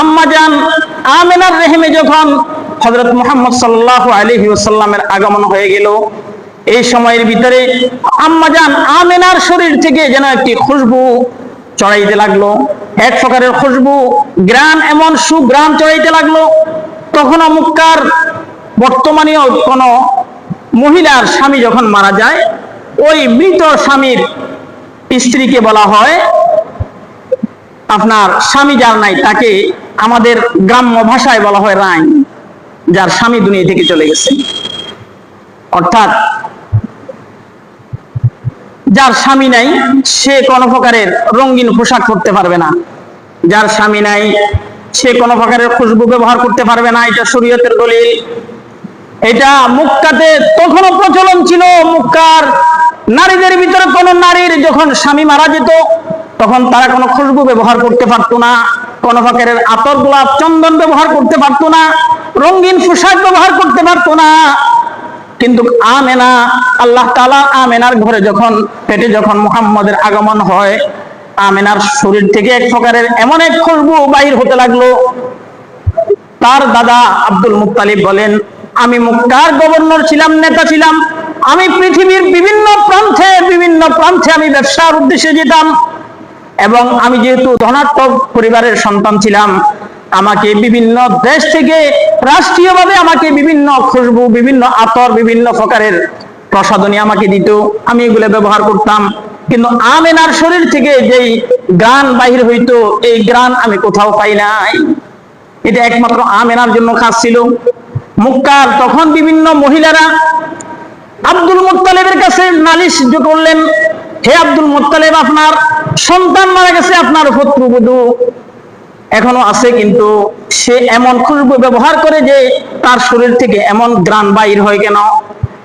আম্মাজান আমেনার রেহেমে যখন হজরত মোহাম্মদ সাল্লাহ আলহি ওসাল্লামের আগমন হয়ে গেল, এই সময়ের ভিতরে আম্মাজান আমেনার শরীর থেকে যেন একটি খুশবু চড়াইতে লাগল। এক প্রকারের খুশবু, গ্রান এমন সুগ্রাম চড়াইতে লাগল। তখন মুক্কার বর্তমানেও কোন মহিলার স্বামী যখন মারা যায়, ওই মৃত স্বামীর স্ত্রীকে বলা হয় আপনার স্বামী যার নাই তাকে আমাদের গ্রাম্য ভাষায় বলা হয় রাইন যার স্বামী দুনিয়া থেকে চলে গেছে। অর্থাৎ যার স্বামী নাই, সে কোনো প্রকারের রঙিন পোশাক করতে পারবে না। যার স্বামী নাই, সে কোনো প্রকারের খুশবু ব্যবহার করতে পারবে না, এটা শরীয়তের দলিল। এটা মুক্কাতে তখনও প্রচলন ছিল, মুক্কার নারীদের ভিতরে কোন নারীর যখন স্বামী মারা যেত, তখন তারা কোনো খুশবু ব্যবহার করতে পারতো না। কোন প্রকারের আতর গোলাপ চন্দন ব্যবহার করতে পারতো না, রঙিন পোশাক ব্যবহার করতে পারতো না। কিন্তু আমেনা, আল্লাহ তালা আমেনার ঘরে যখন, পেটে যখন মুহাম্মদের আগমন হয়, আমেনার শরীর থেকে এক প্রকারের এমন এক খুশবু বাহির হতে লাগল। তার দাদা আব্দুল মুক্তালিব বলেন, আমি মুক্তার গভর্নর ছিলাম, নেতা ছিলাম। আমি পৃথিবীর বিভিন্ন প্রান্তে বিভিন্ন প্রান্তে আমি ব্যবসার উদ্দেশ্যে যেতাম। এবং আমি যেহেতু ধনাত্মক পরিবারের সন্তান ছিলাম, আমাকে বিভিন্ন দেশ থেকে রাষ্ট্রীয়ভাবে আমাকে বিভিন্ন খুশবু, বিভিন্ন আতর, বিভিন্ন প্রকারের প্রসাদনী আমাকে দিত। আমি এগুলো ব্যবহার করতাম। কিন্তু আমেনার শরীর থেকে যেই গান বাহির হইতো, এই গান আমি কোথাও পাই নাই। এটা একমাত্র আমেনার জন্য খাস ছিল। মুক্কার তখন বিভিন্ন মহিলারা আব্দুল মুত্তালেবের কাছে নালিশ করলেন, হে আব্দুল মুত্তালেব, আপনার সন্তান মারা গেছে, আপনার পুত্রবধূ এখনও আছে কিন্তু সে এমন খুশবু ব্যবহার করে যে তার শরীর থেকে এমন গ্রান বাইর হয় কেন?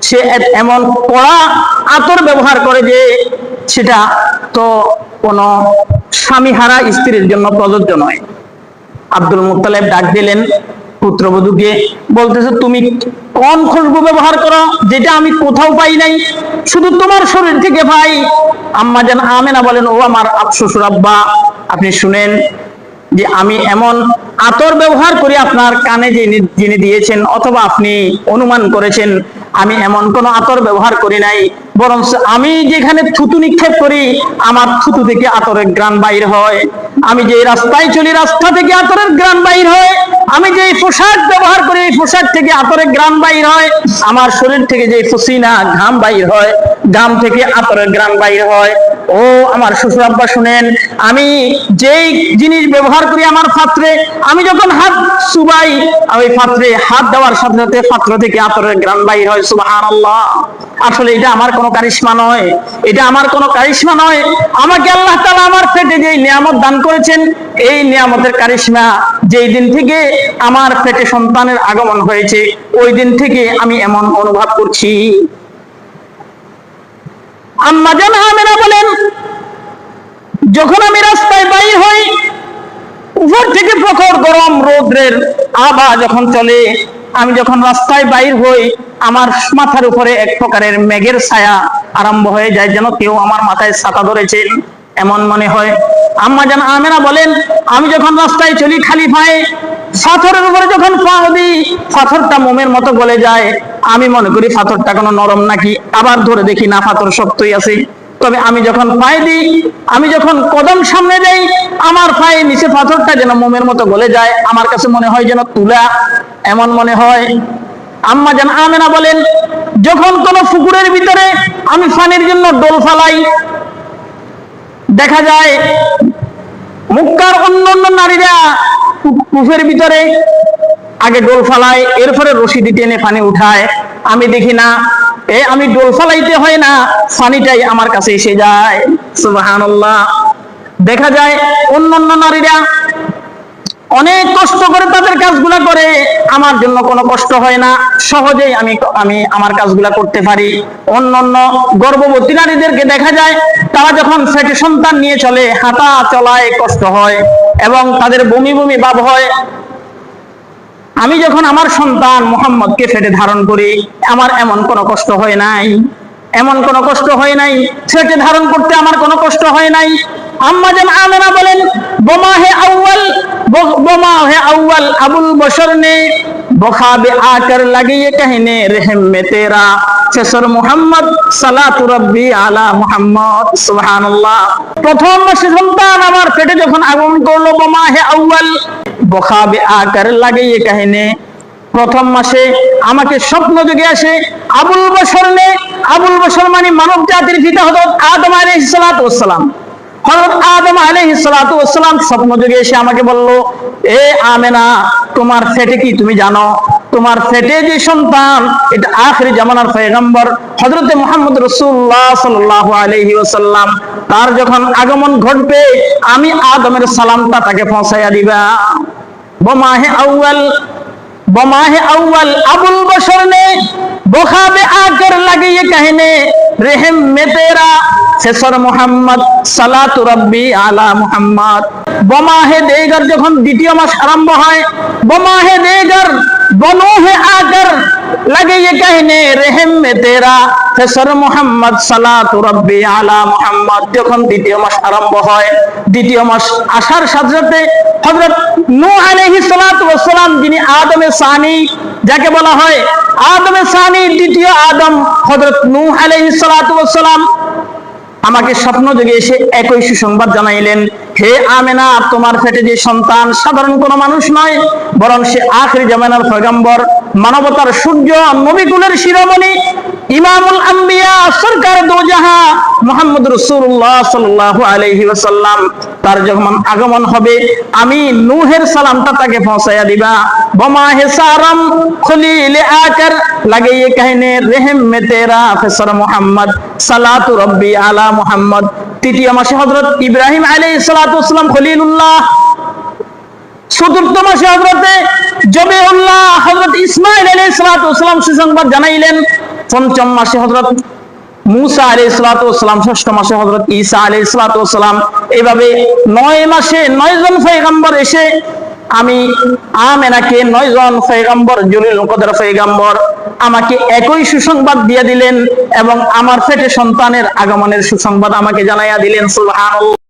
সে এমন কড়া আতর ব্যবহার করে যে সেটা তো কোনো স্বামীহারা স্ত্রীর জন্য প্রযোজ্য নয়। আব্দুল মুত্তালেব ডাক দিলেন পুত্রবধূকে, বলতেছে, তুমি কোন খুশবু ব্যবহার করো, যেটা আমি কোথাও পাই নাই। শুধু তোমার শরীর থেকে পাই। আম্মা যেন আমেনা বলেন, ও আমার শ্বশুর আব্বা, আপনি শুনেন যে আমি এমন আতর ব্যবহার করি আপনার কানে যিনি দিয়েছেন অথবা আপনি অনুমান করেছেন, আমি এমন কোন আতর ব্যবহার করি নাই। বরং আমি যেখানে থুতু নিক্ষেপ করি, আমার থুতু থেকে আতরের গ্রান বাইর হয়। আমি যে রাস্তায় চলি, রাস্তা থেকে আতরের গ্রান বাইর হয়। আমি যে পোশাক ব্যবহার পোশাক থেকে আতরের গ্রাম বাইর হয়, আমার শরীর থেকে যে ফুসিনা ঘাম বাইর হয়, ঘাম থেকে আতরের গ্রাম বাইর হয়। ও আমার শ্বশুর আব্বা শুনেন, আমি যেই জিনিস ব্যবহার করি আমার পাত্রে, আমি যখন হাত সুবাই ওই পাত্রে হাত দেওয়ার সাথে সাথে পাত্র থেকে আতরের গ্রান বাইর হয়, সুবহানাল্লাহ। আসলে এটা আমার কোনো কারিশমা নয়, এটা আমার কোনো কারিশমা নয়। আমাকে আল্লাহ তাআলা আমার পেটে যেই নিয়ামত দান করেছেন, এই নিয়ামতের কারিশমা যেই দিন থেকে আমার পেটে সন্তানের আগমন হয়েছে, ওই দিন থেকে আমি এমন অনুভব করছি। আম্মা জান আমেনা বলেন, যখন আমি রাস্তায় বাইর হই, উপর থেকে প্রখর গরম রৌদ্রের আবা যখন চলে, আমি যখন রাস্তায় বাইর হই, আমার মাথার উপরে এক প্রকারের মেঘের ছায়া আরম্ভ হয়ে যায়, যেন কেউ আমার মাথায় ছাতা ধরেছেন এমন মনে হয়। আম্মা যেন আমেনা বলেন, আমি যখন রাস্তায় চলি খালি পায়ে পাথরের উপরে যখন পা দিই, পাথরটা মোমের মতো গলে যায়। আমি মনে করি পাথরটা কোনো নরম নাকি, আবার ধরে দেখি না, পাথর শক্তই আছে। তবে আমি যখন পায়ে দিই, আমি যখন কদম সামনে দেই, আমার পায়ে নিচে পাথরটা যেন মোমের মতো গলে যায়, আমার কাছে মনে হয় যেন তুলা। এমন মনে হয়। আম্মা যেন আমেনা বলেন, যখন কোন পুকুরের ভিতরে আমি পানির জন্য ডোল ফালাই, দেখা যায় মুক্কার অন্য অন্য নারীরা কূপের ভিতরে আগে ডোল ফালায় এরপরে রশিদি টেনে পানি উঠায়। আমি দেখি না, এ আমি ডোল ফালাইতে হয় না, পানিটাই আমার কাছে এসে যায়। সুবহানাল্লাহ। দেখা যায় অন্যান্য নারীরা অনেক কষ্ট করে তাদের কাজগুলা করে, আমার জন্য কোনো কষ্ট হয় না। সহজেই আমি আমি আমার কাজগুলা করতে পারি। অন্যান্য গর্ভবতী নারীদেরকে দেখা যায়, তারা যখন পেটে সন্তান নিয়ে চলে, হাঁটা চলায় কষ্ট হয়। এবং তাদের বমি বমি ভাব হয়। আমি যখন আমার সন্তান মোহাম্মদকে ফেটে ধারণ করি, আমার এমন কোনো কষ্ট হয় নাই। এমন কোনো কষ্ট হয় নাই ফেটে ধারণ করতে আমার কোনো কষ্ট হয় নাই। আম্মা যেন আমেনা বলেন, বোমা হে আউ্বাল বোমা হে আউ্বাল আবুল বসর নে। বখাবে আকার লাগিয়ে কাহিনে রেহেম মে তেরা। শেষর মোহাম্মদ সালাতু রব্বি আলা মোহাম্মদ, সুবহানাল্লাহ। প্রথম সন্তান আমার পেটে যখন আগমন করল বোমা হে আউয়াল। বখাবে আকার লাগিয়ে কাহিনে প্রথম মাসে আমাকে স্বপ্ন জেগে আসে আবুল বসর নে। আবুল বসর মানে মানব জাতির পিতা হজরত আদম আলাইহিস সালাতু সালাম। আদম আলাইসালাম এসে আমাকে বলল, এ আমেনা, তোমার ফেটে কি তুমি জানো? তোমার ফেটে যে মোহাম্মদ রসুল্লাহ সাল্লাহ আলহি তার যখন আগমন ঘটবে, আমি আদমের সালামটা তাকে পৌঁছাইয়া দিবা। বোমাহে আউ্বাল বোমাহে আউ্বাল আবুল বসর নে বোখাবে আগর লাগিয়ে কাহিনে, রেহেম মেতেরা में तेरा ফেসর মোহাম্মদ সালাতু রব্বি আলা মুহাম্মদ বমাহে দেগর যখন দ্বিতীয় মাস আরম্ভ হয় বমাহে দেগর বনোহে আগর लगे ये कहने रहम में तेरा ফেসর মোহাম্মদ সালাতু রব্বি আলা মুহাম্মদ যখন দ্বিতীয় মাস আরম্ভ হয় দ্বিতীয় মাস আসার সাথে সাথে হযরত নূহ আলাইহিস সালাতু ওয়াস সালাম যিনি আদমে সানি যাকে বলা হয় আদমে সানি দ্বিতীয় আদম হযরত নূহ আলাইহিস সালাতু ওয়াস সালাম আমাকে স্বপ্ন যুগে এসে একই সুসংবাদ জানাইলেন, হে আমেনা, তোমার পেটে যে সন্তান সাধারণ কোন মানুষ নয়, বরং সে আখরি জামানার ফয়গম্বর মানবতার সূর্য নবীকুলের শিরোমণি, ইমামুল আম্বিয়া, সরকার দোজাহা, মোহাম্মদ রসুল্লাহ সাল্লাহ আলহি ওয়াসাল্লাম। তার যখন আগমন হবে, আমি নুহের সালামটা তাকে পৌঁছাইয়া দিবা। বোমা হেসারম খলিল আকার লাগাইয়ে কাহিনে রেহেম মে তেরা, ফেসর মোহাম্মদ, সালাতু রব্বি আলা মোহাম্মদ। তৃতীয় মাসে হজরত ইব্রাহিম আলী সালাতু ইসলাম খলিলুল্লাহ। চতুর্থ মাসে হজরতে জবে উল্লাহ হজরত ইসমাইল আলী সালাতু ইসলাম সুসংবাদ জানাইলেন। পঞ্চম মাসে হজরত মুসা আলি ইসলাতাম ষষ্ঠ মাসে হজরত ঈসা আলি ইসলাতাম এইভাবে নয় মাসে নয় জন ফেগাম্বর এসে আমি আমেনাকে নয় জন ফেগাম্বর জলিল কদর ফেগাম্বর আমাকে একই সুসংবাদ দিয়ে দিলেন এবং আমার পেটে সন্তানের আগমনের সুসংবাদ আমাকে জানাইয়া দিলেন, সুবহানাল্লাহ।